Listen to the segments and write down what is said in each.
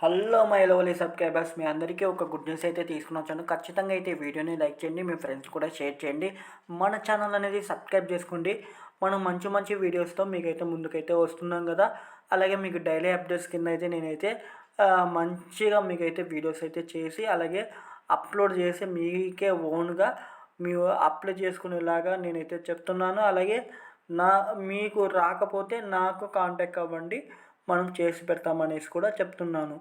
Hello my lovely subscribers మీ అందరికీ ఒక గుడ్ న్యూస్ అయితే తీసుకుని వచ్చాను. ఖచ్చితంగా అయితే వీడియోని లైక్ చేయండి మీ ఫ్రెండ్స్ కూడా షేర్ చేయండి. మన ఛానల్ అనేది సబ్స్క్రైబ్ చేసుకోండి. మనం మంచి మంచి వీడియోస్తో మీకైతే ముందుకైతే వస్తున్నాం కదా. అలాగే మీకు డైలీ అప్డేట్స్ కింద అయితే నేనైతే మంచిగా మీకైతే వీడియోస్ అయితే చేసి అలాగే అప్లోడ్ చేసి మీకే ఓన్గా మీరు అప్లై చేసుకునేలాగా నేనైతే చెప్తున్నాను. అలాగే నా మీకు రాకపోతే నాకు కాంటాక్ట్ అవ్వండి. మనం చేసి పెడతామనేసి కూడా చెప్తున్నాను.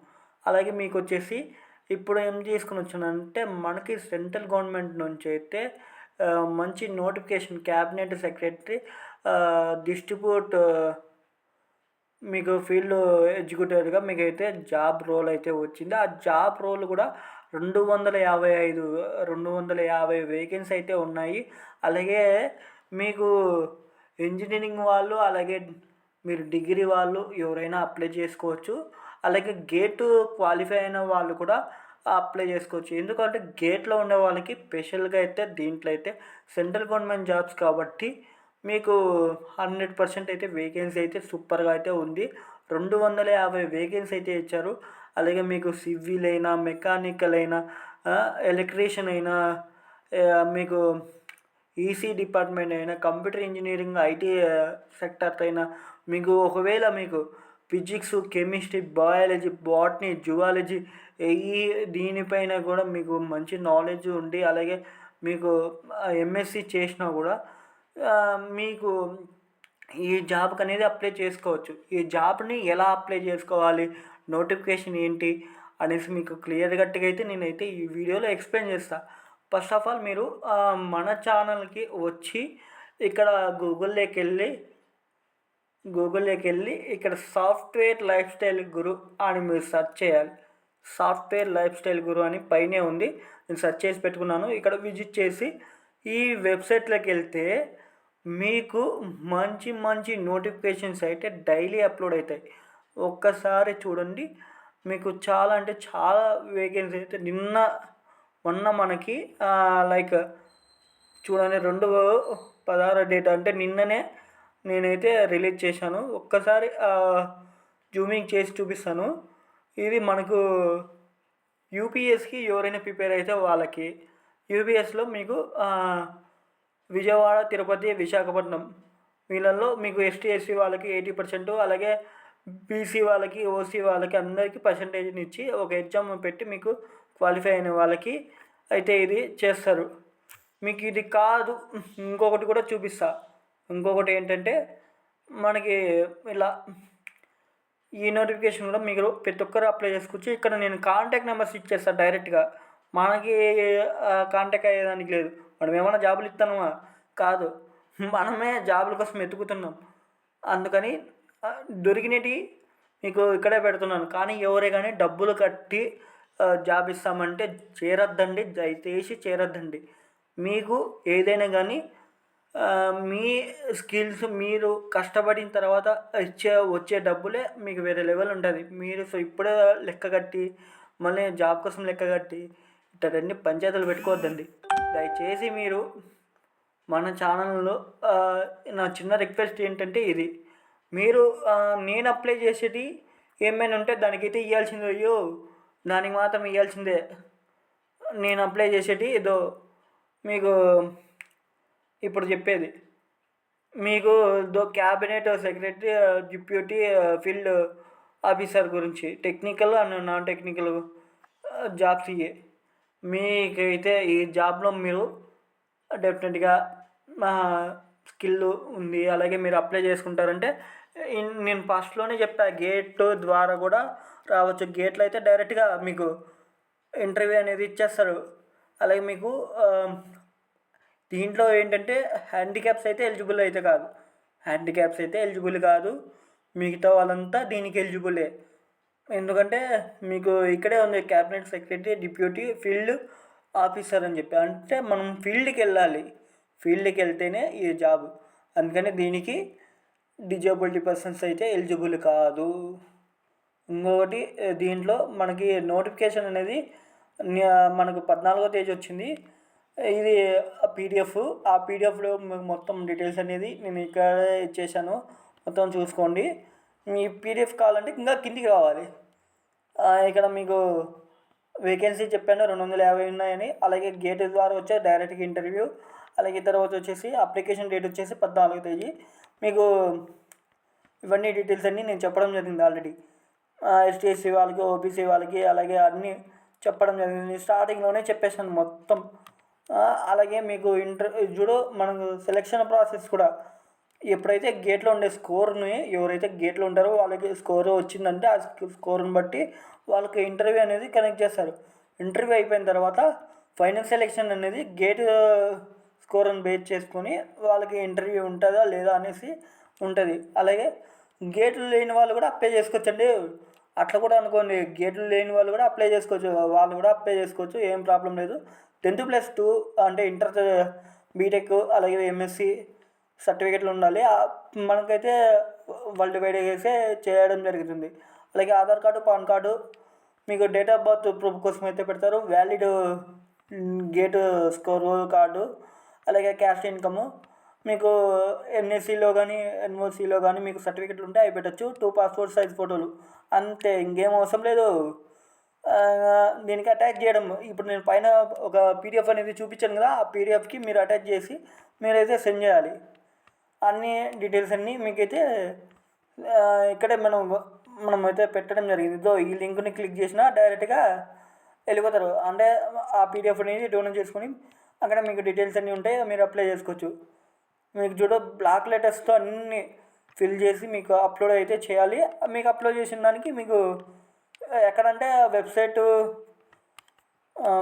అలాగే మీకు వచ్చేసి ఇప్పుడు ఏం తీసుకుని వచ్చానంటే మనకి సెంట్రల్ గవర్నమెంట్ నుంచి అయితే మంచి నోటిఫికేషన్ క్యాబినెట్ సెక్రటరీ డిస్ట్రిబ్యూట్ మీకు ఫీల్డ్ ఎగ్జిక్యూటివ్గా మీకు అయితే జాబ్ రోల్ అయితే వచ్చింది. ఆ జాబ్ రోల్ కూడా రెండు వందల యాభై ఐదు రెండు వందల యాభై వేకెన్సీ అయితే ఉన్నాయి. అలాగే మీకు ఇంజనీరింగ్ వాళ్ళు అలాగే మీరు డిగ్రీ వాళ్ళు ఎవరైనా అప్లై చేసుకోవచ్చు. అలాగే గేట్ క్వాలిఫై అయిన వాళ్ళు కూడా అప్లై చేసుకోవచ్చు. ఎందుకంటే గేట్లో ఉండే వాళ్ళకి స్పెషల్గా అయితే దీంట్లో అయితే సెంట్రల్ గవర్నమెంట్ జాబ్స్ కాబట్టి మీకు హండ్రెడ్ పర్సెంట్ అయితే వేకెన్సీ అయితే సూపర్గా అయితే ఉంది. రెండు వందల యాభై వేకెన్సీ అయితే ఇచ్చారు. అలాగే మీకు సివిల్ అయినా మెకానికల్ అయినా ఎలక్ట్రీషియన్ అయినా మీకు ఈసీ డిపార్ట్మెంట్ అయినా కంప్యూటర్ ఇంజనీరింగ్ ఐటీ సెక్టర్ అయినా మీకు ఒకవేళ మీకు physics chemistry biology botany zoology ఈ దీనిపైన కూడా మీకు మంచి నాలెడ్జ్ ఉండి అలాగే మీకు ఎంఎస్సి చేసినా కూడా మీకు ఈ జాబ్కి అనేది అప్లై చేసుకోవచ్చు. ఈ జాబ్ని ఎలా అప్లై చేసుకోవాలి? నోటిఫికేషన్ ఏంటి? అనేసి మీకు క్లియర్ గట్టిగా అయితే నేనైతే ఈ వీడియోలో ఎక్స్ప్లెయిన్ చేస్తాను ఫస్ట్ ఆఫ్ ఆల్ మీరు మన ఛానల్కి వచ్చి ఇక్కడ గూగుల్లోకి వెళ్ళి గూగుల్లోకి వెళ్ళి ఇక్కడ సాఫ్ట్వేర్ లైఫ్ స్టైల్ గురు అని మీరు సెర్చ్ చేయాలి. సాఫ్ట్వేర్ లైఫ్ స్టైల్ గురు అని పైనే ఉంది. నేను సెర్చ్ చేసి పెట్టుకున్నాను. ఇక్కడ విజిట్ చేసి ఈ వెబ్సైట్లోకి వెళ్తే మీకు మంచి మంచి నోటిఫికేషన్స్ అయితే డైలీ అప్లోడ్ అవుతాయి. ఒక్కసారి చూడండి. మీకు చాలా అంటే చాలా వేకెన్సీ అయితే నిన్న మొన్న మనకి లైక్ చూడండి రెండు పదహారు డేట్ అంటే నిన్ననే నేనైతే రిలీజ్ చేశాను. ఒక్కసారి జూమింగ్ చేసి చూపిస్తాను. ఇది మనకు యూపీఎస్కి ఎవరైనా ప్రిపేర్ అయితే వాళ్ళకి. యూపీఎస్లో మీకు విజయవాడ తిరుపతి విశాఖపట్నం వీళ్ళల్లో మీకు ఎస్టీ ఎస్సీ వాళ్ళకి ఎయిటీ పర్సెంట్ అలాగే బీసీ వాళ్ళకి ఓసీ వాళ్ళకి అందరికీ పర్సంటేజ్ని ఇచ్చి ఒక ఎగ్జామ్ పెట్టి మీకు క్వాలిఫై అయిన వాళ్ళకి అయితే ఇది చేస్తారు. మీకు ఇది కాదు. ఇంకొకటి కూడా చూపిస్తా. ఇంకొకటి ఏంటంటే మనకి ఇలా ఈ నోటిఫికేషన్ కూడా మీరు ప్రతి ఒక్కరు అప్లై చేసుకోవచ్చు. ఇక్కడ నేను కాంటాక్ట్ నెంబర్స్ ఇచ్చేస్తాను డైరెక్ట్గా. మనకి కాంటాక్ట్ అయ్యేదానికి లేదు. మనం ఏమైనా జాబులు ఇస్తామా కాదు. మనమే జాబుల కోసం వెతుకుతున్నాం. అందుకని దొరికినవి మీకు ఇక్కడే పెడుతున్నాను. కానీ ఎవరే కానీ డబ్బులు కట్టి జాబ్ ఇస్తామంటే చేరొద్దండి దయచేసి చేరొద్దండి. మీకు ఏదైనా కానీ మీ స్కిల్స్ మీరు కష్టపడిన తర్వాత ఇచ్చే వచ్చే డబ్బులే మీకు వేరే లెవెల్ ఉంటుంది. మీరు సో ఇప్పుడే లెక్క కట్టి మళ్ళీ జాబ్ కోసం లెక్క కట్టి ఇట్టన్నీ పంచాయతీలు పెట్టుకోవద్దండి. దయచేసి మీరు మన ఛానల్లో నా చిన్న రిక్వెస్ట్ ఏంటంటే ఇది. మీరు నేను అప్లై చేసేది ఏమైనా ఉంటే దానికైతే ఇవ్వాల్సిందే అయ్యో! దానికి మాత్రం ఇవ్వాల్సిందే నేను అప్లై చేసేటి ఏదో మీకు ఇప్పుడు చెప్పేది. మీకు దో cabinet secretary deputy field officer గురించి technical and non technical jobs ఇవే మీకైతే ఈ జాబ్లో మీరు డెఫినెట్గా స్కిల్ ఉంది. అలాగే మీరు అప్లై చేసుకుంటారంటే నేను ఫస్ట్లోనే చెప్పా గేట్ ద్వారా కూడా రావచ్చు. గేట్లో అయితే డైరెక్ట్గా మీకు ఇంటర్వ్యూ అనేది ఇచ్చేస్తారు. అలాగే మీకు దీంట్లో ఏంటంటే హ్యాండిక్యాప్స్ అయితే ఎలిజిబుల్ అయితే కాదు. హ్యాండిక్యాప్స్ అయితే ఎలిజిబుల్ కాదు. మిగతా వాళ్ళంతా దీనికి ఎలిజిబులే ఎందుకంటే మీకు ఇక్కడే ఉంది cabinet secretary deputy field officer అని చెప్పి. అంటే మనం ఫీల్డ్కి వెళ్ళాలి. ఫీల్డ్కి వెళ్తేనే ఈ జాబ్ అందుకని దీనికి డిజేబిలిటీ పర్సన్స్ అయితే ఎలిజిబుల్ కాదు. ఇంకొకటి దీంట్లో మనకి నోటిఫికేషన్ అనేది మనకు పద్నాలుగో తేదీ వచ్చింది. ఇది పీడిఎఫ్ ఆ పీడిఎఫ్లో మీకు మొత్తం డీటెయిల్స్ అనేది నేను ఇక్కడ ఇచ్చేసాను. మొత్తం చూసుకోండి. మీ పీడిఎఫ్ కావాలంటే ఇంకా కిందికి రావాలి. ఇక్కడ మీకు వేకెన్సీ చెప్పాను రెండు వందల యాభై ఉన్నాయని. అలాగే గేట్ ద్వారా వచ్చే డైరెక్ట్గా ఇంటర్వ్యూ అలాగే తర్వాత వచ్చేసి అప్లికేషన్ డేట్ వచ్చేసి పద్నాలుగు తేదీ. మీకు ఇవన్నీ డీటెయిల్స్ అన్నీ నేను చెప్పడం జరిగింది ఆల్రెడీ. ఎస్టీఎస్సీ వాళ్ళకి ఓబీసీ వాళ్ళకి అలాగే అన్నీ చెప్పడం జరిగింది. స్టార్టింగ్లోనే చెప్పేసాను మొత్తం. అలాగే మీకు ఇంటర్ చూడు మనకు సెలక్షన్ ప్రాసెస్ కూడా ఎప్పుడైతే గేట్లో ఉండే స్కోర్ని ఎవరైతే గేట్లో ఉంటారో వాళ్ళకి స్కోర్ వచ్చిందంటే ఆ స్కోర్ని బట్టి వాళ్ళకి ఇంటర్వ్యూ అనేది కనెక్ట్ చేస్తారు. ఇంటర్వ్యూ అయిపోయిన తర్వాత ఫైనల్ సెలెక్షన్ అనేది గేట్ స్కోర్ని బేస్ చేసుకొని వాళ్ళకి ఇంటర్వ్యూ ఉంటుందా లేదా అనేసి ఉంటుంది. అలాగే గేట్లు లేని వాళ్ళు కూడా అప్లై చేసుకోవచ్చండి. అట్లా కూడా అనుకోండి గేట్లు లేని వాళ్ళు కూడా అప్లై చేసుకోవచ్చు. వాళ్ళు కూడా అప్లై చేసుకోవచ్చు ఏం ప్రాబ్లం లేదు. టెన్త్ ప్లస్ టూ అంటే ఇంటర్ బీటెక్ అలాగే ఎంఎస్సి సర్టిఫికెట్లు ఉండాలి. మనకైతే వరల్డ్ వైడ్ చేసే చేయడం జరుగుతుంది. అలాగే ఆధార్ కార్డు పాన్ కార్డు మీకు డేట్ ఆఫ్ బర్త్ ప్రూఫ్ కోసం అయితే పెడతారు. వ్యాలిడ్ గేట్ స్కోర్ కార్డు అలాగే క్యాష్ ఇన్కమ్ మీకు ఎన్ఎస్సిలో కానీ ఎన్ఓసిలో కానీ మీకు సర్టిఫికెట్లు ఉంటే అవి పెట్టచ్చు. టూ పాస్పోర్ట్ సైజ్ ఫోటోలు అంతే ఇంకేం అవసరం లేదు. దీనికి అటాచ్ చేయడం. ఇప్పుడు నేను పైన ఒక పీడిఎఫ్ అనేది చూపించాను కదా ఆ పీడిఎఫ్కి మీరు అటాచ్ చేసి మీరైతే సెండ్ చేయాలి. అన్ని డీటెయిల్స్ అన్నీ మీకైతే ఇక్కడే మనం మనం అయితే పెట్టడం జరిగింది. ఇదో ఈ లింక్ని క్లిక్ చేసినా డైరెక్ట్గా వెళ్ళిపోతారు. అంటే ఆ పీడిఎఫ్ అనేది డౌన్లోడ్ చేసుకొని అక్కడ మీకు డీటెయిల్స్ అన్నీ ఉంటాయి మీరు అప్లై చేసుకోవచ్చు. మీకు చూడ బ్లాక్ లెటర్స్తో అన్నీ ఫిల్ చేసి మీకు అప్లోడ్ అయితే చేయాలి. మీకు అప్లోడ్ చేసిన దానికి మీకు ఎక్కడంటే వెబ్సైట్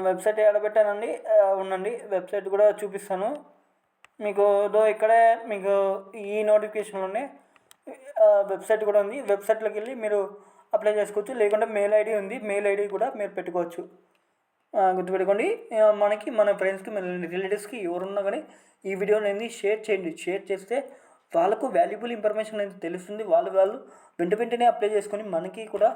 వెబ్సైట్ ఎడబెట్టానండి ఉండండి. వెబ్సైట్ కూడా చూపిస్తాను. మీకు దో ఇక్కడే మీకు ఈ నోటిఫికేషన్లోనే వెబ్సైట్ కూడా ఉంది. వెబ్సైట్లోకి వెళ్ళి మీరు అప్లై చేసుకోవచ్చు. లేకుంటే మెయిల్ ఐడి ఉంది. మెయిల్ ఐడి కూడా మీరు పెట్టుకోవచ్చు. గుర్తుపెట్టుకోండి. మనకి మన ఫ్రెండ్స్కి మన రిలేటివ్స్కి ఎవరున్నా కానీ ఈ వీడియోని అనేది షేర్ చేయండి. షేర్ చేస్తే వాళ్ళకు వాల్యుబుల్ ఇన్ఫర్మేషన్ అనేది తెలుస్తుంది. వాళ్ళు వాళ్ళు వెంట వెంటనే అప్లై చేసుకొని మనకి కూడా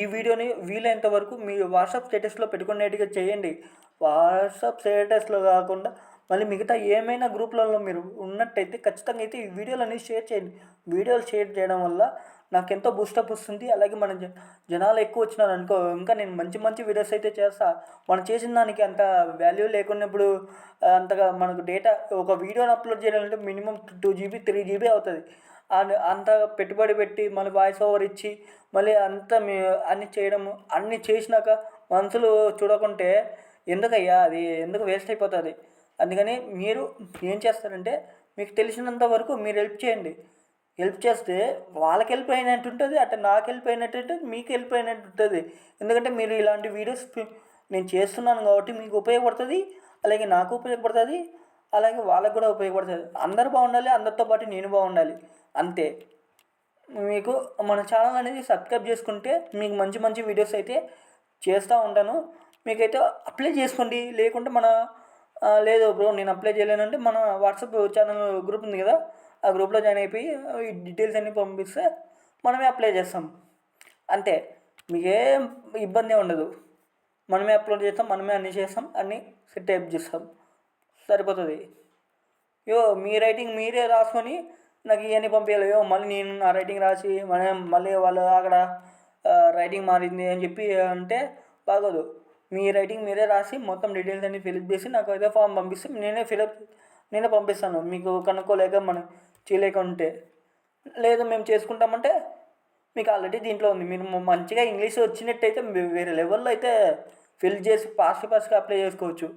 ఈ వీడియోని వీలైనంత వరకు మీ వాట్సాప్ స్టేటస్లో పెట్టుకునేట్టుగా చేయండి. వాట్సాప్ స్టేటస్లో కాకుండా మళ్ళీ మిగతా ఏమైనా గ్రూప్లలో మీరు ఉన్నట్టయితే ఖచ్చితంగా అయితే ఈ వీడియోలు అనేది షేర్ చేయండి. వీడియోలు షేర్ చేయడం వల్ల నాకు ఎంతో బూస్టప్ వస్తుంది. అలాగే మన జనాలు ఎక్కువ వచ్చినారు అనుకో ఇంకా నేను మంచి మంచి వీడియోస్ అయితే చేస్తా. మనం చేసిన దానికి అంత వాల్యూ లేకున్నప్పుడు అంతగా మనకు డేటా ఒక వీడియోని అప్లోడ్ చేయాలంటే minimum two GB three GB అవుతుంది. అంత పెట్టుబడి పెట్టి మళ్ళీ వాయిస్ ఓవర్ ఇచ్చి మళ్ళీ అంత మీ అన్ని చేయడము అన్ని చేసినాక మనుషులు చూడకుంటే ఎందుకయ్యా అది ఎందుకు వేస్ట్ అయిపోతుంది? అందుకని మీరు ఏం చేస్తారంటే మీకు తెలిసినంత వరకు మీరు హెల్ప్ చేయండి. హెల్ప్ చేస్తే వాళ్ళకి హెల్ప్ అయినట్టు ఉంటుంది అంటే నాకు హెల్ప్ అయినట్టు ఉంటుంది మీకు హెల్ప్ అయినట్టు ఉంటుంది. ఎందుకంటే మీరు ఇలాంటి వీడియోస్ నేను చేస్తున్నాను కాబట్టి మీకు ఉపయోగపడుతుంది అలాగే నాకు ఉపయోగపడుతుంది అలాగే వాళ్ళకు కూడా ఉపయోగపడుతుంది. అందరు బాగుండాలి అందరితో పాటు నేను బాగుండాలి. అంతే. మీకు మన ఛానల్ అనేది సబ్స్క్రైబ్ చేసుకుంటే మీకు మంచి మంచి వీడియోస్ అయితే చేస్తూ ఉంటాను. మీకైతే అప్లై చేసుకోండి లేకుంటే మన లేదు బ్రో నేను అప్లై చేయలేనంటే మన వాట్సాప్ ఛానల్ గ్రూప్ ఉంది కదా ఆ గ్రూప్లో జాయిన్ అయిపోయి ఈ డీటెయిల్స్ అన్నీ పంపిస్తే మనమే అప్లై చేస్తాం. అంతే. మీకేం ఇబ్బంది ఉండదు. మనమే అప్లోడ్ చేస్తాం మనమే అన్నీ చేస్తాం అన్నీ సెట్ అప్ చేస్తాం. సరిపోతుంది. యో మీ రైటింగ్ మీరే రాసుకొని నాకు ఇవన్నీ పంపించాలి యో మళ్ళీ నేను నా రైటింగ్ రాసి మనం మళ్ళీ వాళ్ళు అక్కడ రైటింగ్ మారింది అని చెప్పి అంటే బాగోదు. మీ రైటింగ్ మీరే రాసి మొత్తం డీటెయిల్స్ అన్ని ఫిలప్ చేసి నాకు అయితే ఫామ్ పంపిస్తే నేనే ఫిలప్ నేనే పంపిస్తాను. మీకు కనుక్కోలేక మనం చేయలేకుంటే. లేదు మేము చేసుకుంటామంటే మీకు ఆల్రెడీ దీంట్లో ఉంది. మీరు మంచిగా ఇంగ్లీష్ వచ్చినట్టయితే వేరే లెవెల్లో అయితే ఫిల్ చేసి ఫాస్ట్ ఫాస్ట్గా అప్లై చేసుకోవచ్చు.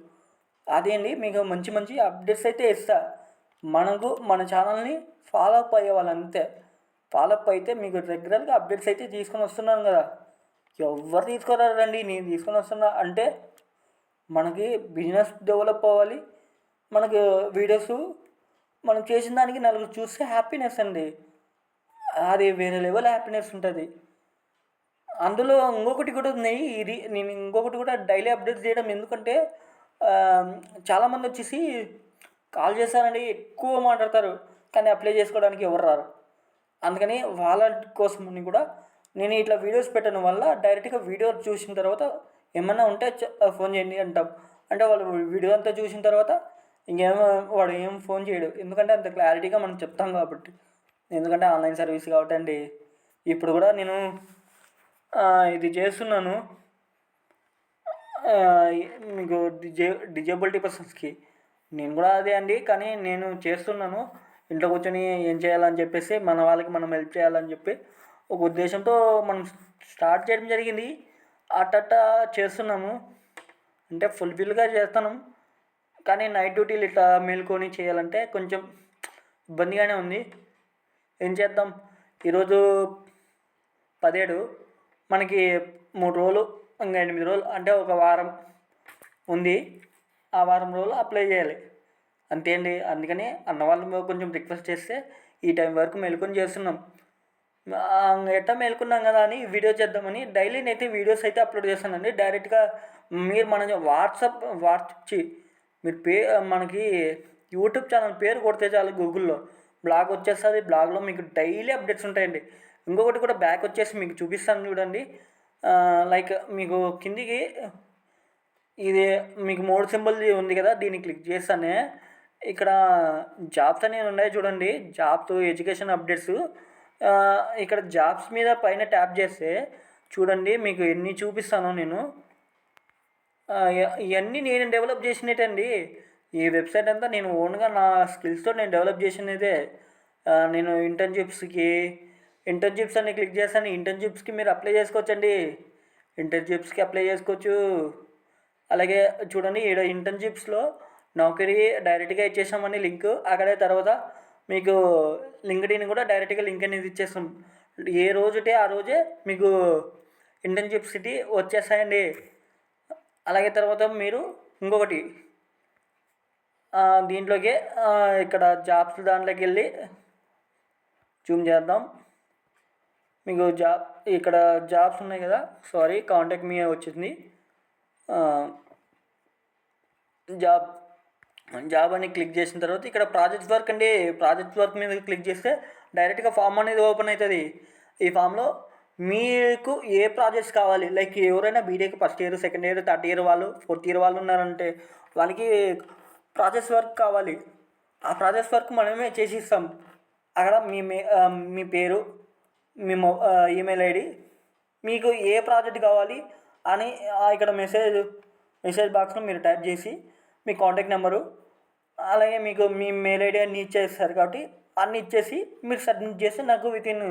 అదే అండి మీకు మంచి మంచి అప్డేట్స్ అయితే ఇస్తా. మనకు మన ఛానల్ని ఫాలో అప్ అయ్యే వాళ్ళు అంతే. ఫాలో అప్ అయితే మీకు రెగ్యులర్గా అప్డేట్స్ అయితే తీసుకొని వస్తున్నాను కదా. ఎవరు తీసుకురారండి. నేను తీసుకొని వస్తున్నా అంటే మనకి బిజినెస్ డెవలప్ అవ్వాలి. మనకు వీడియోస్ మనం చేసిన దానికి నలుగురు చూస్తే హ్యాపీనెస్ అండి. అది వేరే లెవెల్ హ్యాపీనెస్ ఉంటుంది. అందులో ఇంకొకటి కూడా ఉన్నాయి ఇది నేను ఇంకొకటి కూడా డైలీ అప్డేట్ చేయడం ఎందుకంటే చాలామంది వచ్చేసి కాల్ చేశారండి ఎక్కువ మాట్లాడతారు. కానీ అప్లై చేసుకోవడానికి ఎవరు రారు. అందుకని వాళ్ళ కోసం కూడా నేను ఇట్లా వీడియోస్ పెట్టడం వల్ల డైరెక్ట్గా వీడియో చూసిన తర్వాత ఏమన్నా ఉంటే ఫోన్ చేయండి అంటాం. అంటే వాళ్ళు వీడియో అంతా చూసిన తర్వాత ఇంకేమో వాడు ఏం ఫోన్ చేయడు. ఎందుకంటే అంత క్లారిటీగా మనం చెప్తాం కాబట్టి. ఎందుకంటే ఆన్లైన్ సర్వీస్ కాబట్టి అండి ఇప్పుడు కూడా నేను ఇది చేస్తున్నాను. మీకు డిజే డిజేబిలిటీ పర్సన్స్కి. నేను కూడా అదే అండి. కానీ నేను చేస్తున్నాను. ఇంట్లో కూర్చొని ఏం చేయాలని చెప్పేసి మన వాళ్ళకి మనం హెల్ప్ చేయాలని చెప్పి ఒక ఉద్దేశంతో మనం స్టార్ట్ చేయడం జరిగింది. అట్ట చేస్తున్నాము. అంటే ఫుల్ఫిల్గా చేస్తున్నాం. కానీ నైట్ డ్యూటీలు ఇట్లా మేల్కొని చేయాలంటే కొంచెం ఇబ్బందిగానే ఉంది. ఏం చేద్దాం? ఈరోజు పదిహేడు మనకి మూడు రోజులు ఇంకా ఎనిమిది రోజులు అంటే ఒక వారం ఉంది. ఆ వారం రోజులు అప్లై చేయాలి. అంతే అండి. అందుకని అన్న వాళ్ళు కొంచెం రిక్వెస్ట్ చేస్తే ఈ టైం వరకు మేల్కొని చేస్తున్నాం. ఎట్లా ఎట్టా మేలుకున్నాం కదా అని వీడియో చేద్దామని డైలీ అయితే వీడియోస్ అయితే అప్లోడ్ చేస్తానండి. డైరెక్ట్గా మీరు మన వాట్సాప్ వాట్సాప్ మీరు పే మనకి యూట్యూబ్ ఛానల్ పేరు కొడితే చాలు గూగుల్లో. బ్లాగ్ వచ్చేస్తుంది బ్లాగ్లో మీకు డైలీ అప్డేట్స్ ఉంటాయండి. ఇంకొకటి కూడా బ్యాక్ వచ్చేసి మీకు చూపిస్తాను చూడండి. లైక్ మీకు కిందికి ఇది మీకు మూడు సింబల్ ఉంది కదా దీన్ని క్లిక్ చేస్తానే. ఇక్కడ జాబ్స్ అనేవి ఉన్నాయి చూడండి జాబ్స్ ఎడ్యుకేషన్ అప్డేట్స్. ఇక్కడ జాబ్స్ మీద పైన ట్యాప్ చేస్తే చూడండి మీకు ఎన్ని చూపిస్తానో నేను. ఇవన్నీ నేను డెవలప్ చేసినట్టండి. ఈ వెబ్సైట్ అంతా నేను ఓన్గా నా స్కిల్స్తో నేను డెవలప్ చేసినదే. నేను ఇంటర్న్షిప్స్కి ఇంటర్న్షిప్స్ అని క్లిక్ చేస్తాను. ఇంటర్న్షిప్స్కి మీరు అప్లై చేసుకోవచ్చండి. ఇంటర్న్షిప్స్కి అప్లై చేసుకోవచ్చు. అలాగే చూడండి ఈడ ఇంటర్న్షిప్స్లో నౌకరీ డైరెక్ట్గా ఇచ్చేసామని లింక్. అక్కడే తర్వాత మీకు లింక్డ్ఇన్ కూడా డైరెక్ట్గా లింక్ అనేది ఇచ్చేస్తాం. ఏ రోజుటే ఆ రోజే మీకు ఇంటర్న్షిప్ సిటీ వచ్చేస్తాయండి. అలాగే తర్వాత మీరు ఇంకొకటి దీంట్లోకి ఇక్కడ జాబ్స్ దాంట్లోకి వెళ్ళి జూమ్ చేద్దాం. మీకు జాబ్ ఇక్కడ జాబ్స్ ఉన్నాయి కదా సారీ కాంటాక్ట్ మీ వచ్చింది. జాబ్ జాబ్ అని క్లిక్ చేసిన తర్వాత ఇక్కడ ప్రాజెక్ట్ వర్క్ అండి ప్రాజెక్ట్ వర్క్ మీద క్లిక్ చేస్తే డైరెక్ట్గా ఫామ్ అనేది ఓపెన్ అవుతుంది. ఈ ఫామ్లో మీకు ఏ ప్రాజెక్ట్స్ కావాలి? లైక్ ఎవరైనా BTech first year second year third year వాళ్ళు ఫోర్త్ ఇయర్ వాళ్ళు ఉన్నారంటే వాళ్ళకి ప్రాజెక్ట్స్ వర్క్ కావాలి. ఆ ప్రాజెక్ట్స్ వర్క్ మనమే చేసి ఇస్తాం అక్కడ మీ మే మీ పేరు మీ మొ ఈమెయిల్ ఐడి మీకు ఏ ప్రాజెక్ట్ కావాలి అని ఆ, ఇక్కడ మెసేజ్ మెసేజ్ బాక్స్లో మీరు టైప్ చేసి మీ కాంటాక్ట్ నెంబరు అలాగే మీకు మీ మెయిల్ ఐడి అన్ని ఇచ్చేస్తారు కాబట్టి అన్ని ఇచ్చేసి మీరు సబ్మిట్ చేస్తే నాకు వితిన్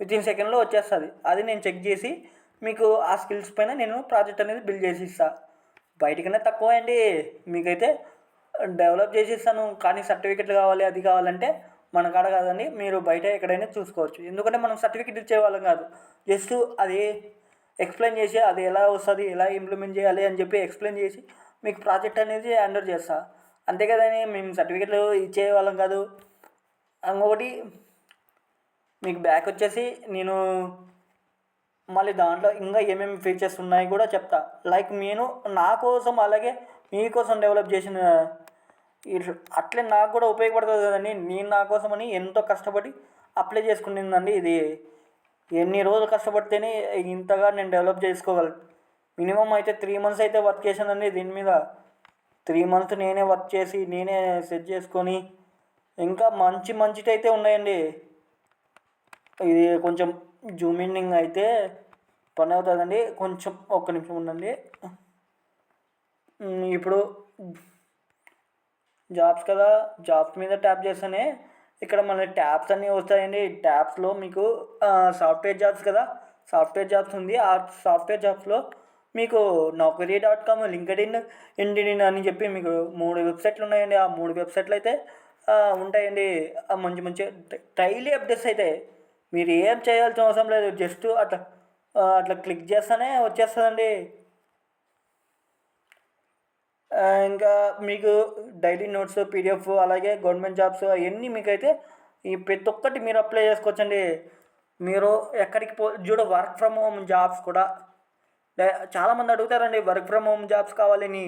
వితిన్ విత్ ఇన్ సెకండ్లో వచ్చేస్తుంది. అది నేను చెక్ చేసి మీకు ఆ స్కిల్స్ పైన నేను ప్రాజెక్ట్ అనేది బిల్డ్ చేసి ఇస్తాను బయటికన్నా తక్కువ అండి. మీకైతే డెవలప్ చేసి ఇస్తాను. కానీ సర్టిఫికెట్లు కావాలి అది కావాలంటే మన కాడ కాదండి. మీరు బయట ఎక్కడైనా చూసుకోవచ్చు. ఎందుకంటే మనం సర్టిఫికెట్ ఇచ్చేవాళ్ళం కాదు. జస్ట్ అది ఎక్స్ప్లెయిన్ చేసి అది ఎలా వస్తుంది ఎలా ఇంప్లిమెంట్ చేయాలి అని చెప్పి ఎక్స్ప్లెయిన్ చేసి మీకు ప్రాజెక్ట్ అనేది హ్యాండర్ చేస్తా. అంతే కదని మేము సర్టిఫికెట్లు ఇచ్చే వాళ్ళం కాదు. ఇంకొకటి మీకు బ్యాక్ వచ్చేసి నేను మళ్ళీ దాంట్లో ఇంకా ఏమేమి ఫీచర్స్ ఉన్నాయి కూడా చెప్తా. లైక్ నేను నా కోసం అలాగే మీకోసం డెవలప్ చేసిన అట్లే నాకు కూడా ఉపయోగపడుతుంది కదండి. నేను నా కోసం అని ఎంతో కష్టపడి అప్లై చేసుకునిందండి ఇది. ఎన్ని రోజులు కష్టపడితేనే ఇంతగా నేను డెవలప్ చేసుకోగలను. మినిమం అయితే త్రీ మంత్స్ అయితే వర్క్ చేశానండి దీని మీద. త్రీ మంత్స్ నేనే వర్క్ చేసి నేనే సెట్ చేసుకొని ఇంకా మంచి మంచిటి అయితే ఉన్నాయండి. ఇది కొంచెం జూమింగ్ అయితే పని అవుతుందండి. కొంచెం ఒక్క నిమిషం ఉండండి. ఇప్పుడు జాబ్స్ కదా జాబ్స్ మీద ట్యాప్ చేస్తేనే ఇక్కడ మన ట్యాబ్స్ అన్నీ వస్తాయండి. ట్యాబ్స్లో మీకు సాఫ్ట్వేర్ జాబ్స్ కదా సాఫ్ట్వేర్ జాబ్స్ ఉంది. ఆ సాఫ్ట్వేర్ జాబ్స్లో మీకు Naukri dot com LinkedIn Indeed అని చెప్పి మీకు మూడు వెబ్సైట్లు ఉన్నాయండి. ఆ మూడు వెబ్సైట్లు అయితే ఉంటాయండి. మంచి మంచి డైలీ అప్డేట్స్ అయితే మీరు ఏం చేయాల్సిన అవసరం లేదు. జస్ట్ అట్లా అట్లా క్లిక్ చేస్తేనే వచ్చేస్తుందండి. ఇంకా మీకు డైలీ నోట్స్ పీడిఎఫ్ అలాగే గవర్నమెంట్ జాబ్స్ అవన్నీ మీకైతే ఈ ప్రతి ఒక్కటి మీరు అప్లై చేసుకోవచ్చండి. మీరు ఎక్కడికి పో చూడ వర్క్ ఫ్రమ్ హోమ్ జాబ్స్ కూడా. చాలామంది అడుగుతారండి వర్క్ ఫ్రమ్ హోమ్ జాబ్స్ కావాలని.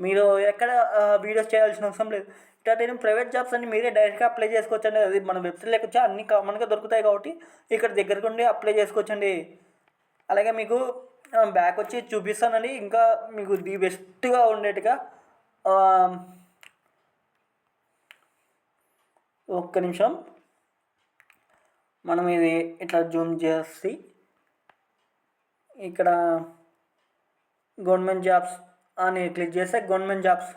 మీరు ఎక్కడ వీడియోస్ చేయాల్సిన అవసరం లేదు. ఇట్లాంటి ప్రైవేట్ జాబ్స్ అన్ని మీరే డైరెక్ట్గా అప్లై చేసుకోవచ్చండి. అది మన వెబ్సైట్లోకి వచ్చి అన్ని కామన్గా దొరుకుతాయి కాబట్టి ఇక్కడ దగ్గరకు ఉండి అప్లై చేసుకోవచ్చండి. అలాగే మీకు బ్యాక్ వచ్చి చూపిస్తానండి. ఇంకా మీకు ది బెస్ట్గా ఉండేట్టుగా ఒక్క నిమిషం. మనం ఇది ఇట్లా జూమ్ చేసి ఇక్కడ గవర్నమెంట్ జాబ్స్ అని క్లిక్ చేస్తే గవర్నమెంట్ జాబ్స్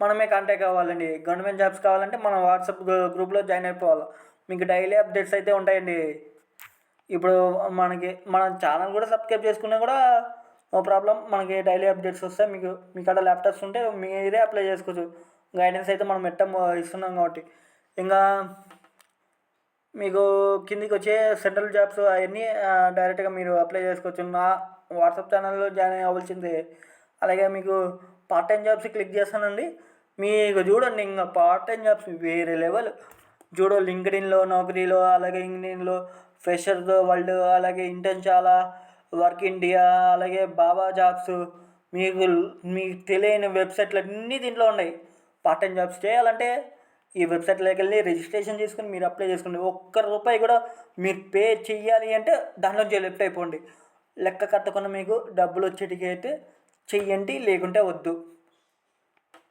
మనమే కాంటాక్ట్ కావాలండి. గవర్నమెంట్ జాబ్స్ కావాలంటే మన వాట్సాప్ గ్రూప్లో జాయిన్ అయిపోవాలి. మీకు డైలీ అప్డేట్స్ అయితే ఉంటాయండి. ఇప్పుడు మనకి మన ఛానల్ కూడా సబ్స్క్రైబ్ చేసుకున్నా కూడా నో ప్రాబ్లం మనకి డైలీ అప్డేట్స్ వస్తాయి. మీకు మీ కాడ ల్యాప్టాప్స్ ఉంటే మీరే అప్లై చేసుకోవచ్చు. గైడెన్స్ అయితే మనం ఎట్ట ఇస్తున్నాం కాబట్టి. ఇంకా మీకు కిందికి వచ్చే సెంట్రల్ జాబ్స్ అవన్నీ డైరెక్ట్గా మీరు అప్లై చేసుకోవచ్చు. నా వాట్సాప్ ఛానల్లో జాయిన్ అవ్వాల్సిందే. అలాగే మీకు పార్ట్ టైం జాబ్స్ క్లిక్ చేస్తానండి. మీకు చూడండి ఇంకా పార్ట్ టైం జాబ్స్ వేరే లెవెల్ చూడో లింక్డ్ఇన్లో నౌకరీలో అలాగే ఇంగ్లీన్లో ఫ్రెషర్ వరల్డ్ అలాగే ఇంటర్న్ చాలా వర్క్ ఇండియా అలాగే బాబా జాబ్స్. మీకు మీకు తెలియని వెబ్సైట్లు అన్నీ దీంట్లో ఉన్నాయి. పార్ట్ టైం జాబ్స్ చేయాలంటే ఈ వెబ్సైట్లోకి వెళ్ళి రిజిస్ట్రేషన్ చేసుకుని మీరు అప్లై చేసుకోండి. ఒక్క రూపాయి కూడా మీరు పే చెయ్యాలి అంటే దాంట్లో లెఫ్ట్ అయిపోండి. లెక్క కట్టకుండా మీకు డబ్బులు వచ్చేటికి అయితే చెయ్యండి లేకుంటే వద్దు.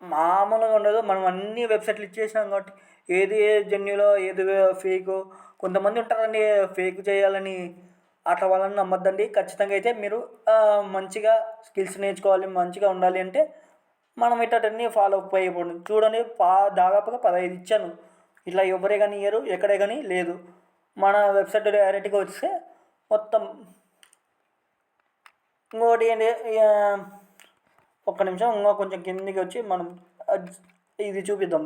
మామూలుగా ఉండదు. మనం అన్ని వెబ్సైట్లు ఇచ్చేసినాం కాబట్టి ఏది జెన్యులో ఏది ఫేక్ కొంతమంది ఉంటారండి ఫేక్ చేయాలని అట్లా వాళ్ళని నమ్మద్దండి. ఖచ్చితంగా అయితే మీరు మంచిగా స్కిల్స్ నేర్చుకోవాలి మంచిగా ఉండాలి అంటే మనం ఇట్టన్నీ ఫాలో అప్ అయిపోండి. చూడండి పా దాదాపుగా పదహైదు ఇచ్చాను. ఇట్లా ఎవరే కానీ ఇయ్యరు ఎక్కడే కానీ లేదు. మన వెబ్సైట్ డైరెక్ట్గా వస్తే మొత్తం ఇంకోటి ఏంటి ఒక్క నిమిషం ఇంకో కొంచెం కిందికి వచ్చి మనం ఇది చూపిద్దాం.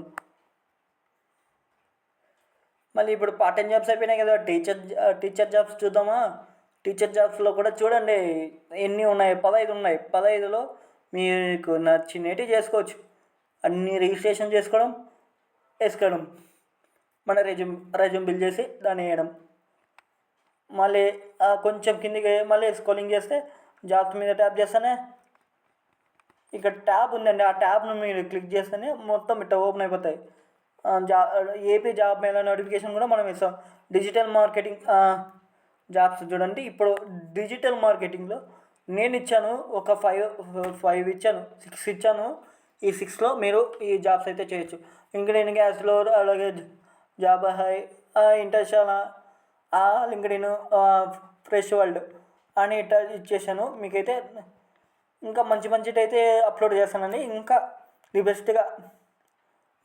మళ్ళీ ఇప్పుడు పార్ట్ టైం జాబ్స్ అయిపోయినాయి కదా టీచర్ టీచర్ జాబ్స్ చూద్దామా? టీచర్ జాబ్స్లో కూడా చూడండి ఎన్ని ఉన్నాయి? పదహైదు ఉన్నాయి. పదహైదులో మీకు నచ్చినవి చేసుకోవచ్చు. అన్నీ రిజిస్ట్రేషన్ చేసుకోవడం వేసుకోవడం. మన రెజ్యూమ్ రెజ్యూమ్ బిల్ చేసి దాన్ని వేయడం. మళ్ళీ కొంచెం కిందికి మళ్ళీ స్కోలింగ్ చేస్తే జాబ్స్ మీద ట్యాప్ చేస్తేనే ఇక్కడ ట్యాబ్ ఉందండి. ఆ ట్యాబ్ను మీరు క్లిక్ చేస్తేనే మొత్తం ఇట్లా ఓపెన్ అయిపోతాయి. జా ఏపీ జాబ్ మేళ నోటిఫికేషన్ కూడా మనం ఇస్తాం. డిజిటల్ మార్కెటింగ్ జాబ్స్ చూడండి. ఇప్పుడు డిజిటల్ మార్కెటింగ్లో నేను ఇచ్చాను ఒక ఫైవ్ ఫైవ్ ఇచ్చాను సిక్స్ ఇచ్చాను. ఈ సిక్స్లో మీరు ఈ జాబ్స్ అయితే చేయొచ్చు. ఇంకా నేను గ్యాస్లో అలాగే job Hai Internshala LinkedIn fresh world అని ఇట్లా ఇచ్చేసాను. మీకైతే ఇంకా మంచి మంచిది అయితే అప్లోడ్ చేస్తానండి ఇంకా ది బెస్ట్గా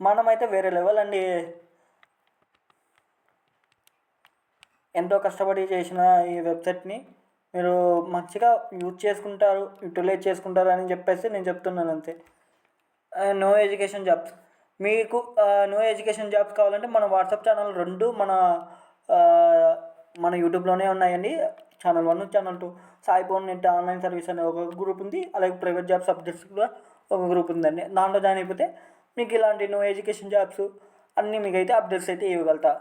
మనమైతే వేరే లెవెల్ అండి. ఎంతో కష్టపడి చేసిన ఈ వెబ్సైట్ని మీరు మంచిగా యూజ్ చేసుకుంటారు యూటిలైజ్ చేసుకుంటారు అని చెప్పేసి నేను చెప్తున్నాను అంతే. నో ఎడ్యుకేషన్ జాబ్స్ మీకు నో ఎడ్యుకేషన్ జాబ్స్ కావాలంటే మన వాట్సాప్ ఛానల్ రెండు మన మన యూట్యూబ్లోనే ఉన్నాయండి. ఛానల్ వన్ ఛానల్ టూ సాయిబోన్ నెట్ ఆన్లైన్ సర్వీస్ అనే ఒక గ్రూప్ ఉంది. అలాగే ప్రైవేట్ జాబ్ సబ్జెక్ట్స్ కూడా ఒక గ్రూప్ ఉందండి. దాంట్లో జాయిన్ అయిపోతే మీకు ఇలాంటి నో ఎడ్యుకేషన్ జాబ్స్ అన్నీ మీకు అయితే అప్డేట్స్ అయితే ఇవ్వగలుగుతా.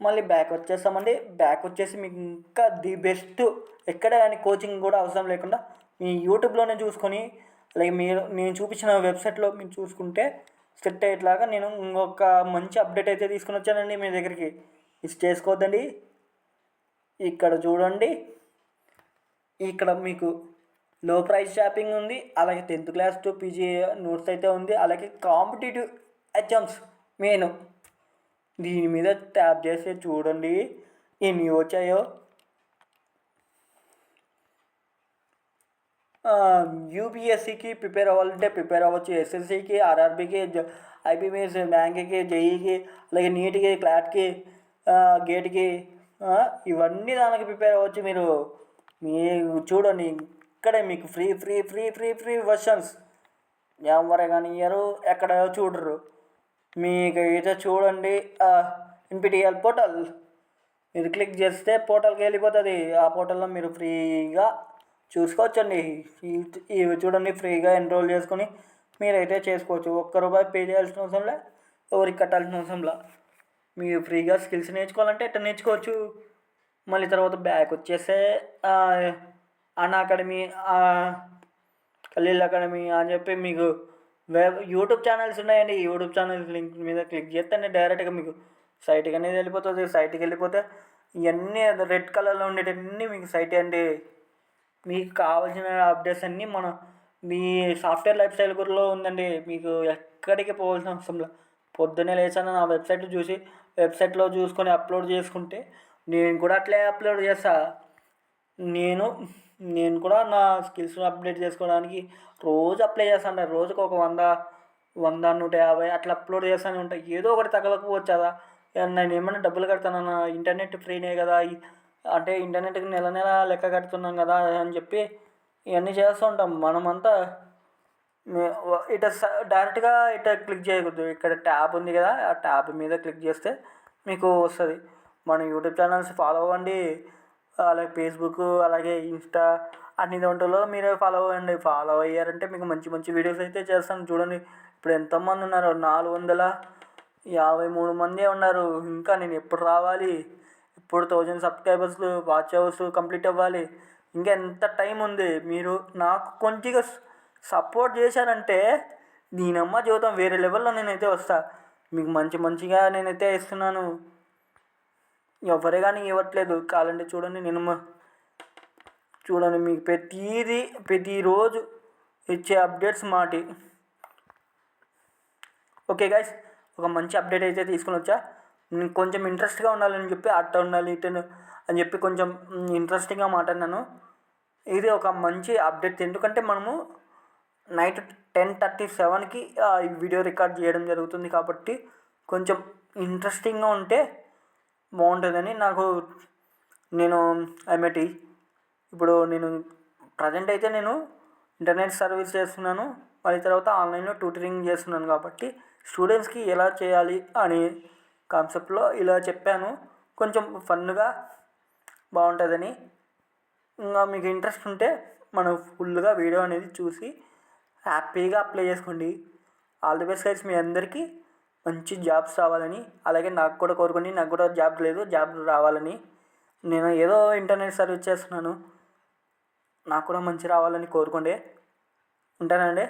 మళ్ళీ బ్యాక్ వచ్చేస్తామండి. బ్యాక్ వచ్చేసి మీకు ఇంకా ది బెస్ట్ ఎక్కడ కానీ కోచింగ్ కూడా అవసరం లేకుండా మీ యూట్యూబ్లోనే చూసుకొని అలాగే మీరు నేను చూపించిన వెబ్సైట్లో మీరు చూసుకుంటే సెట్ అయ్యేట్లాగా నేను ఇంకొక మంచి అప్డేట్ అయితే తీసుకుని వచ్చానండి మీ దగ్గరికి. మిస్ చేసుకోవద్దండి. ఇక్కడ చూడండి. ఇక్కడ మీకు లో ప్రైస్ షాపింగ్ ఉంది అలాగే tenth class to PG notes అయితే ఉంది అలాగే కాంపిటేటివ్ ఎగ్జామ్స్ మెయిన్ దీని మీద ట్యాప్ చేసి చూడండి ఎన్ని వచ్చాయో. యూపీఎస్సికి ప్రిపేర్ అవ్వాలంటే ప్రిపేర్ అవ్వచ్చు ఎస్ఎస్సికి ఆర్ఆర్బీకి ఐపీఎస్ బ్యాంక్కి జేఈకి అలాగే నీట్కి క్లాట్కి గేట్కి ఇవన్నీ దానికి ప్రిపేర్ అవ్వచ్చు మీరు. మీ చూడండి ఇక్కడే మీకు free free free free free versions ఎవరు కానీ ఇయ్యరు ఎక్కడ చూడరు. మీకు అయితే చూడండి ఎన్పిటిఎల్ పోర్టల్ మీరు క్లిక్ చేస్తే పోర్టల్కి వెళ్ళిపోతుంది. ఆ పోర్టల్లో మీరు ఫ్రీగా చూసుకోవచ్చండి. ఇవి చూడండి ఫ్రీగా ఎన్రోల్ చేసుకొని మీరైతే చేసుకోవచ్చు. ఒక్క రూపాయి పే చేయాల్సిన అవసరంలే ఎవరికి కట్టాల్సిన అవసరంలే మీరు ఫ్రీగా స్కిల్స్ నేర్చుకోవాలంటే ఎట్లా నేర్చుకోవచ్చు? మళ్ళీ తర్వాత బ్యాక్ వచ్చేస్తే అన్ అకాడమీ ఖలీల్ అకాడమీ అని చెప్పి మీకు వెబ్ యూట్యూబ్ ఛానల్స్ ఉన్నాయండి. యూట్యూబ్ ఛానల్స్ లింక్ మీద క్లిక్ చేస్తే డైరెక్ట్గా మీకు సైట్కి అనేది వెళ్ళిపోతుంది. సైట్కి వెళ్ళిపోతే ఇవన్నీ రెడ్ కలర్లో ఉండేటన్నీ మీకు సైట్ అండి. మీకు కావాల్సిన అప్డేట్స్ అన్నీ మన మీ సాఫ్ట్వేర్ లైఫ్ స్టైల్ గురిలో ఉందండి. మీకు ఎక్కడికి పోవాల్సిన అవసరం లేదు పొద్దున్నే లేచాను నా వెబ్సైట్ చూసి వెబ్సైట్లో చూసుకొని అప్లోడ్ చేసుకుంటే నేను కూడా అట్లే అప్లోడ్ చేస్తా. నేను నేను కూడా నా స్కిల్స్ అప్డేట్ చేసుకోవడానికి రోజు అప్లై చేస్తాను రోజుకు ఒక వంద వంద నూట యాభై అట్లా అప్లోడ్ చేస్తూనే ఉంటాయి ఏదో ఒకటి తగలకపోవచ్చు కదా. నేను ఏమైనా డబ్బులు కడతానన్నా? ఇంటర్నెట్ ఫ్రీనే కదా. అంటే ఇంటర్నెట్కి నెల నెల లెక్క కడుతున్నాం కదా అని చెప్పి ఇవన్నీ చేస్తూ ఉంటాం. మనమంతా ఇట స- డైరెక్ట్గా ఇట క్లిక్ చేయకూడదు. ఇక్కడ ట్యాబ్ ఉంది కదా. ఆ ట్యాబ్ మీద క్లిక్ చేస్తే మీకు వస్తుంది. మన యూట్యూబ్ ఛానల్స్ ఫాలో అవ్వండి. అలాగే ఫేస్బుక్ అలాగే ఇన్స్టా అన్ని దాంట్లో మీరే ఫాలో అవ్వండి. ఫాలో అయ్యారంటే మీకు మంచి మంచి వీడియోస్ అయితే చేస్తాను. చూడండి ఇప్పుడు ఎంతమంది ఉన్నారు? నాలుగు వందల యాభై మూడు మంది ఉన్నారు. ఇంకా నేను ఎప్పుడు రావాలి? ఇప్పుడు thousand subscribers watch hours complete అవ్వాలి? ఇంకా ఎంత టైం ఉంది? మీరు నాకు కొంచెంగా సపోర్ట్ చేశారంటే దీనమ్మ జీవితం వేరే లెవెల్లో నేనైతే వస్తా. మీకు మంచి మంచిగా నేనైతే ఇస్తున్నాను. ఎవరు కానీ ఇవ్వట్లేదు. కావాలంటే చూడండి నేను చూడండి మీకు ప్రతిదీ ప్రతిరోజు ఇచ్చే అప్డేట్స్ మాటి. ఓకే గైస్ ఒక మంచి అప్డేట్ అయితే తీసుకుని వచ్చా. నేను కొంచెం ఇంట్రెస్ట్గా ఉండాలని చెప్పి అట్ట ఉండాలి ఇటు అని చెప్పి కొంచెం ఇంట్రెస్టింగ్గా మాట్లాడినాను. ఇది ఒక మంచి అప్డేట్. ఎందుకంటే మనము నైట్ టెన్ థర్టీ సెవెన్కి ఈ వీడియో రికార్డ్ చేయడం జరుగుతుంది కాబట్టి కొంచెం ఇంట్రెస్టింగ్గా ఉంటే బాగుంటుందని నాకు నేను ఐమెటి ఇప్పుడు నేను ప్రజెంట్ అయితే నేను ఇంటర్నెట్ సర్వీస్ చేస్తున్నాను. మళ్ళీ తర్వాత ఆన్లైన్లో ట్యూటరింగ్ చేస్తున్నాను కాబట్టి స్టూడెంట్స్కి ఎలా చేయాలి అనే కాన్సెప్ట్లో ఇలా చెప్పాను. కొంచెం ఫన్గా బాగుంటుందని. ఇంకా మీకు ఇంట్రెస్ట్ ఉంటే మనం ఫుల్గా వీడియో అనేది చూసి హ్యాపీగా అప్లై చేసుకోండి. ఆల్ ది బెస్ట్ గైడ్స్ మీ అందరికీ. మంచి జాబ్స్ రావాలని అలాగే నాకు కూడా కోరుకుని నాకు కూడా జాబ్ లేదు జాబ్ రావాలని. నేను ఏదో ఇంటర్నెట్ సర్వీస్ చేస్తున్నాను. నాకు కూడా మంచి రావాలని కోరుకోండి. ఉంటానండి.